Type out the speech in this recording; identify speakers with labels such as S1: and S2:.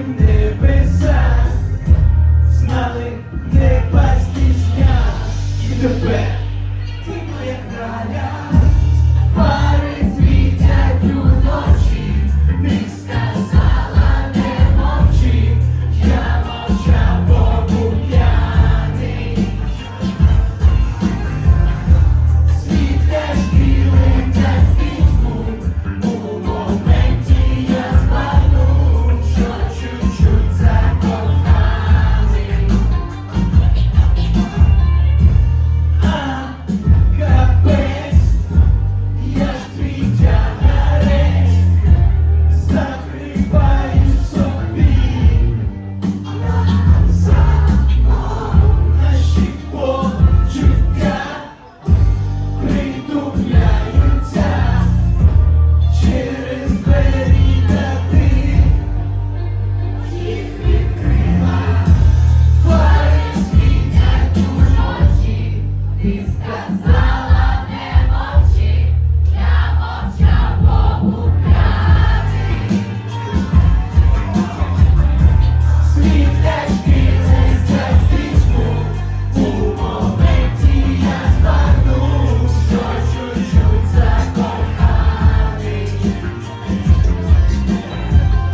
S1: в небеса, знали не пастися і тебе, ти моя краля. Yes.